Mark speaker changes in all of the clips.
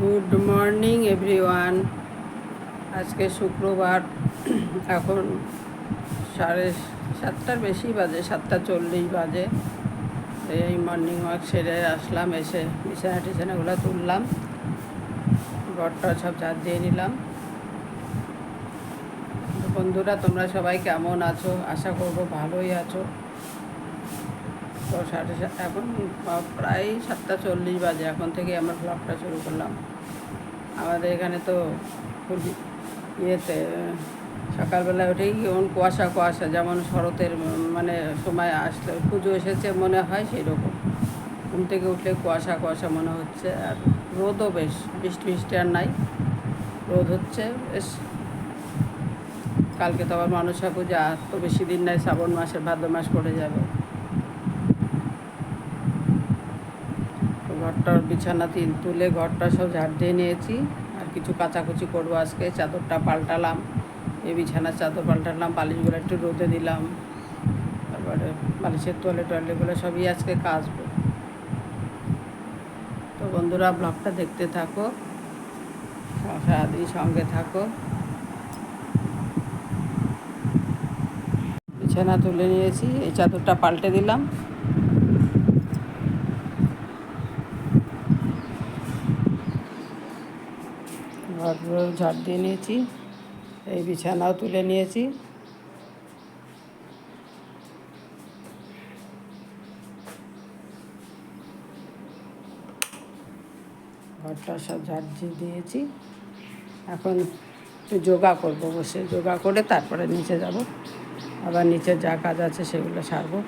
Speaker 1: Good morning, everyone. আজকে শুক্রবার। এখন সাড়ে সাতটার বেশি বাজে, সাতটা চল্লিশ বাজে। এই মর্নিং ওয়াক সেরে আসলাম, এসে বিছানা টিছানাগুলো তুললাম। ঘরটা সব ঝাড় দিয়ে নিলাম। বন্ধুরা, তোমরা সবাই কেমন আছো? আশা করব ভালোই আছো। তো সাড়ে এখন প্রায় সাতটা চল্লিশ বাজে, এখন থেকে আমার ব্লগটা শুরু করলাম। আমাদের এখানে তো ইয়েতে, সকালবেলা উঠেই কেমন কুয়াশা কুয়াশা, যেমন শরতের মানে সময় আসলে পুজো এসেছে মনে হয় সেই রকম ঘুম থেকে উঠলে কুয়াশা কুয়াশা মনে হচ্ছে, আর রোদও বেশ, বৃষ্টি বৃষ্টি আর নাই, রোদ হচ্ছে, বেশ। কালকে তো আবার মনসা পূজা তো বেশি দিন নাই, শ্রাবণ মাসের ভাদ্র মাস পড়ে যাবে তো ঘরটার বিছানা তিন তুলে ঘরটা সব ঝাড় দিয়ে নিয়েছি। আর কিছু কাচাকুচি করব আজকে, চাদরটা পাল্টালাম। এই বিছানার চাদর পাল্টালাম, বালিশগুলো একটু রোদে দিলাম। তারপরে বালিশের তোয়ালে টোয়ালেগুলো সবই আজকে কাচবো। তো বন্ধুরা, ব্লগটা দেখতে থাকো, সারাদিন সঙ্গে থাকো। বিছানা তুলে নিয়েছি, এই চাদরটা পাল্টে দিলাম। ঘরগুলো ঝাড় দিয়ে নিয়েছি। এই বিছানাও তুলে নিয়েছি। ঘরটা সব ঝাড় দিয়ে দিয়েছি। এখন যোগা করব বসে। যোগা করে তারপরে নিচে যাব। আবার নিচে যা কাজ আছে সেগুলো সারবো।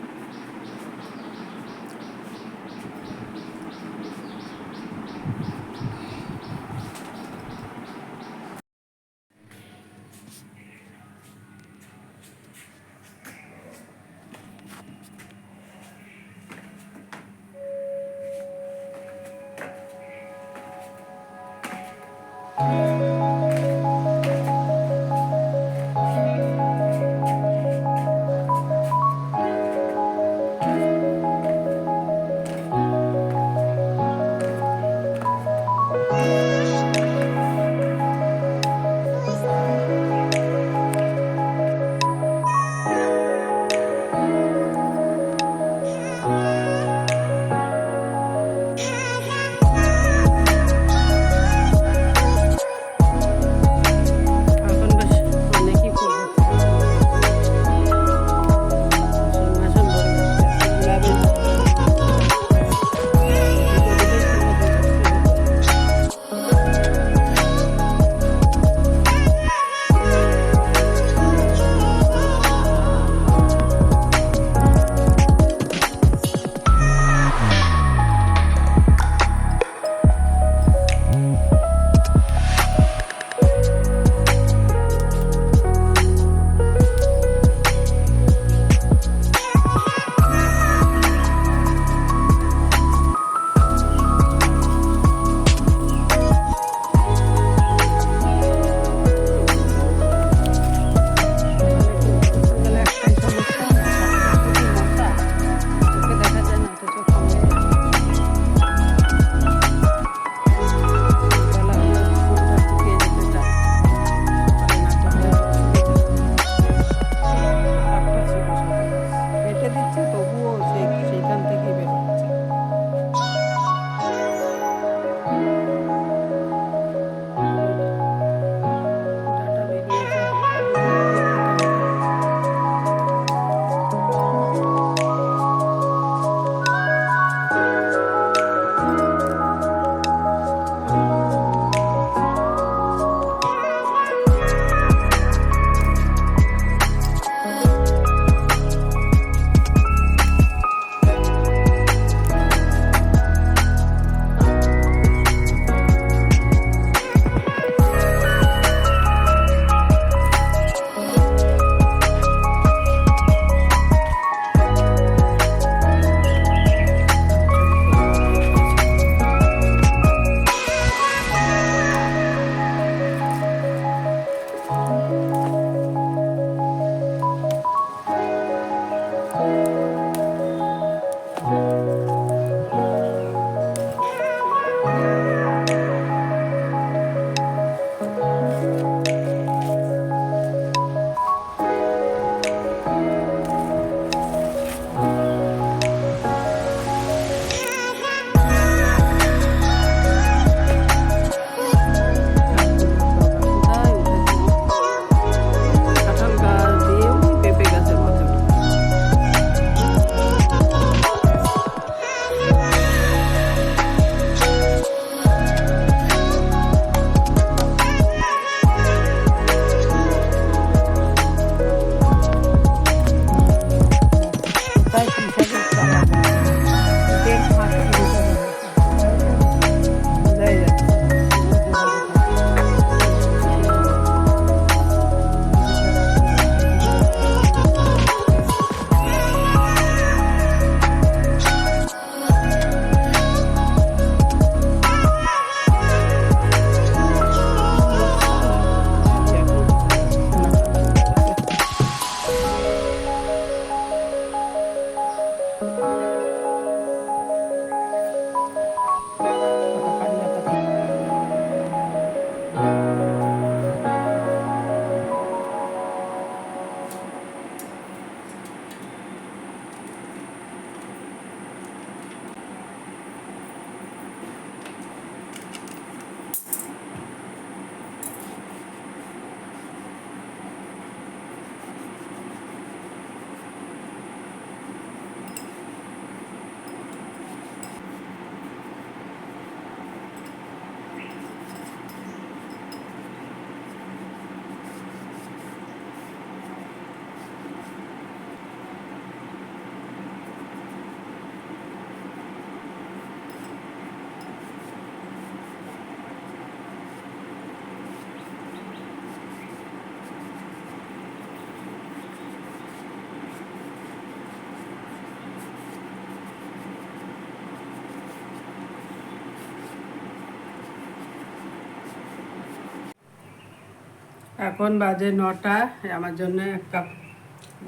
Speaker 1: এখন বাজে নটা, আমার জন্য এক কাপ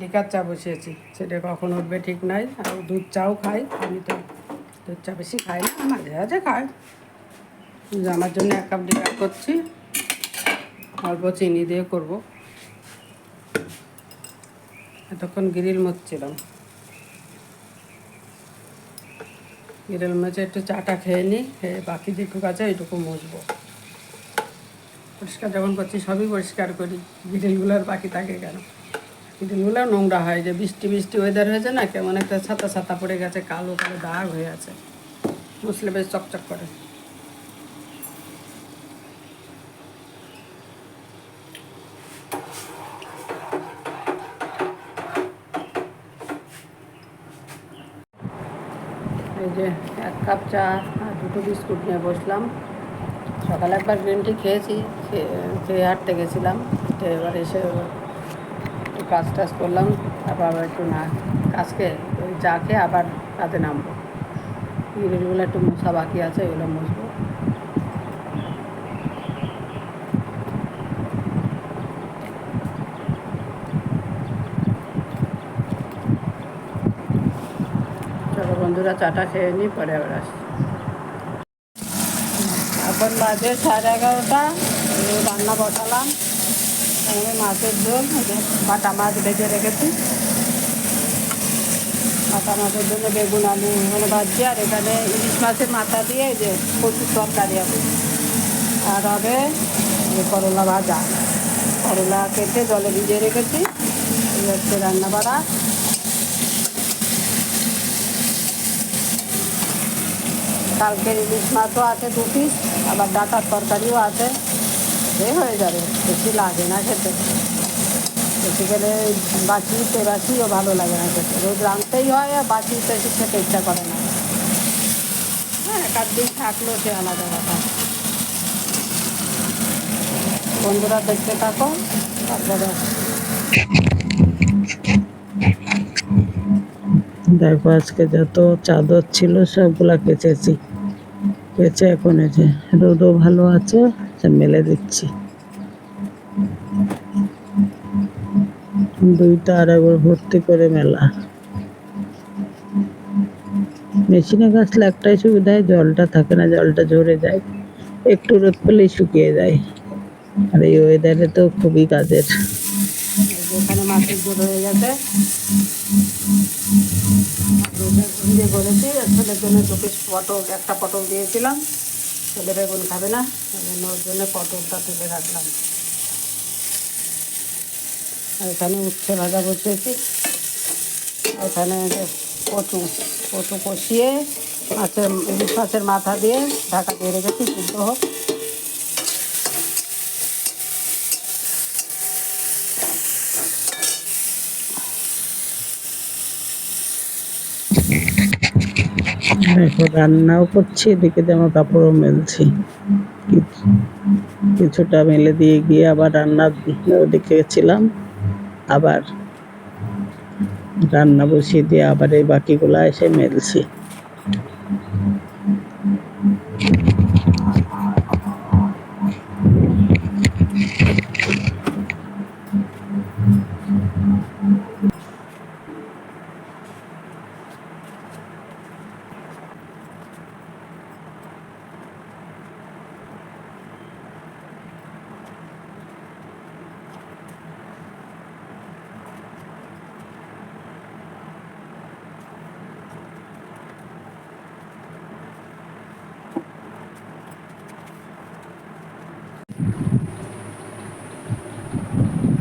Speaker 1: লিকার চা বসিয়েছি। সেটা কখন উঠবে ঠিক নাই, আর দুধ চাও খাই। আমি তো দুধ চা বেশি খাই না মাঝে মাঝে খাই। আমার জন্য এক কাপ লিকার করছি, অল্প চিনি দিয়ে করব। এতক্ষণ গ্রিল মরছিলাম গ্রিল মাছে একটু চাটা খেয়ে নিই খেয়ে বাকি যেটুকু আছে এইটুকু মুছবো। পরিষ্কার যখন করছি, সবই পরিষ্কার করি। গ্রিলগুলো আর বাকি থাকে কেন? গ্রিলগুলো নোংরা হয় যে বৃষ্টি বৃষ্টি ওয়েদার হয়েছে না, কেমন একটা ছাতা ছাতা পড়ে গেছে, কালো কালো দাগ হয়ে আছে। মুসলে বেশ চকচক করে। এই যে এক কাপ চা আর দুটো বিস্কুট নিয়ে বসলাম। সকালে একবার গ্রিন টি খেয়েছি, খেয়ে হাঁটতে গেছিলাম, তো এবার এসে কাজ টাজ করলাম, তারপর আবার একটু না কাজকে ওই চা খেয়ে আবার কাজে নামবো। গ্রিলগুলো একটু মশা বাকি আছে এগুলো মুছবো। বন্ধুরা, চাটা খেয়ে নিই, পরে আবার আসি এখন বাজে সাড়ে এগারোটা। রান্না বসালাম। এখানে মাছের ঝোল বাটা মাছ ভেজে রেখেছি। বাটা মাছের জন্য বেগুন, আলু এখানে ভাজছি, আর এখানে ইলিশ মাছের মাথা দিয়ে যে প্রচুর তরকারি হবে আর হবে করলা ভাজা। করলা কেটে জলে ভিজিয়ে রেখেছি। হচ্ছে রান্না বাড়া কালকের ইলিশ মাছও আছে দু পিস আবার ডাটার তরকারিও আছে। সে হয়ে যাবে, বেশি লাগে না খেতে। বেশি খেলে বাসি তেবাসিও ভালো লাগে না খেতে। রোজ রাঁধতেই হয় আর বাসি বেশি খেতে ইচ্ছা করে না। হ্যাঁ একার দিন থাকলেও সে আলাদা কথা। বন্ধুরা দেখতে থাকো, তারপরে
Speaker 2: দেখো, আজকে যত চাদর ছিল সবগুলা কেচেছি। কেচে এখন এই যে রোদও ভালো আছে মেলে দিচ্ছি। দুইটা আর একবার ভর্তি করে মেলা। মেশিনে গাছলে একটাই সুবিধা জলটা থাকে না, জলটা ঝরে যায়। একটু রোদ পেলেই শুকিয়ে যায়। আর এই ওয়েদারে তো খুবই কাজের।
Speaker 1: এখানে মাছের ঝোল হয়ে গেছে। দিয়ে করেছি। ছেলের জন্য দু পিস পটল, একটা পটল দিয়েছিলাম। ছেলে বেগুন খাবে না ওর জন্য পটলটা তুলে রাখলাম। এখানে উচ্ছে ভাজা বসিয়েছি। এখানে কচু কচু কষিয়ে মাছের মাছের মাথা দিয়ে ঢাকা দিয়ে রেখেছি, সিদ্ধ হোক।
Speaker 2: দেখো রান্নাও করছি, এদিকে জামা কাপড়ও মেলছি। কিছু- কিছুটা মেলে দিয়ে গিয়ে আবার রান্না, ওদিকে গেছিলাম। আবার রান্না বসিয়ে দিয়ে আবার এই বাকিগুলো এসে মেলছি।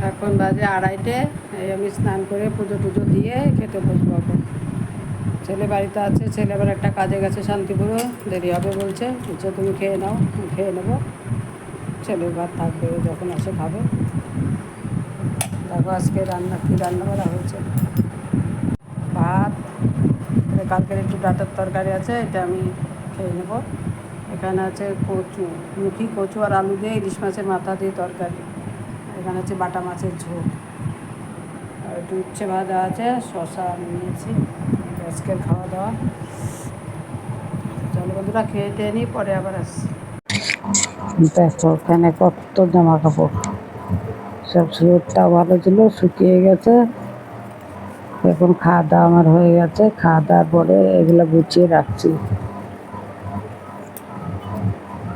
Speaker 1: এখন বাজে আড়াইটে আমি স্নান করে পুজো টুজো দিয়ে খেতে বসবো এখন। ছেলে বাড়িতে আছে, ছেলে আবার একটা কাজে গেছে শান্তিপুরে, দেরি হবে বলছে বলছে তুমি খেয়ে নাও খেয়ে নেব। ছেলের ভাত থাকবে যখন আসে খাবে। দেখো আজকে রান্না, কী রান্না করা হয়েছে। ভাত কালকের একটু ডাটার তরকারি আছে, এটা আমি খেয়ে নেব। এখানে আছে কচু, মুখি কচু আর আলু দিয়ে, ইলিশ মাছের মাথা দিয়ে তরকারি। এখানে হচ্ছে বাটা মাছের ঝোল। আর একটু উচ্ছে ভাজা আছে শশা নিয়েছি, আজকের খাওয়া দাওয়া। চলো বন্ধুরা, খেয়ে টেয়ে নিই পরে আবার আসছি।
Speaker 2: দেখো ওখানে কত জামা কাপড়।
Speaker 1: সব রোদটাও ভালো ছিল, শুকিয়ে গেছে। এখন খাওয়া দাওয়া আমার হয়ে গেছে, খাওয়া দাওয়ার পরে এগুলো গুছিয়ে রাখছি।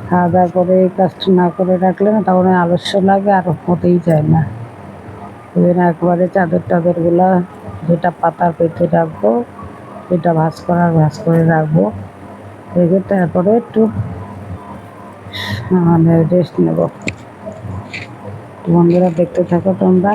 Speaker 1: খাওয়া দাওয়ার পরে এই কাজটা না করে রাখলে না, তখন আলস্য লাগে আর হতেই চায় না। ওই জন্য একবারে চাদর টাদরগুলা যেটা পাতার পেতে রাখব যেটা ভাঁজ করার ভাঁজ করে রাখব। রেখে তারপরে একটু মানে রেস্ট নেব। বন্ধুরা দেখতে থাকো তোমরা।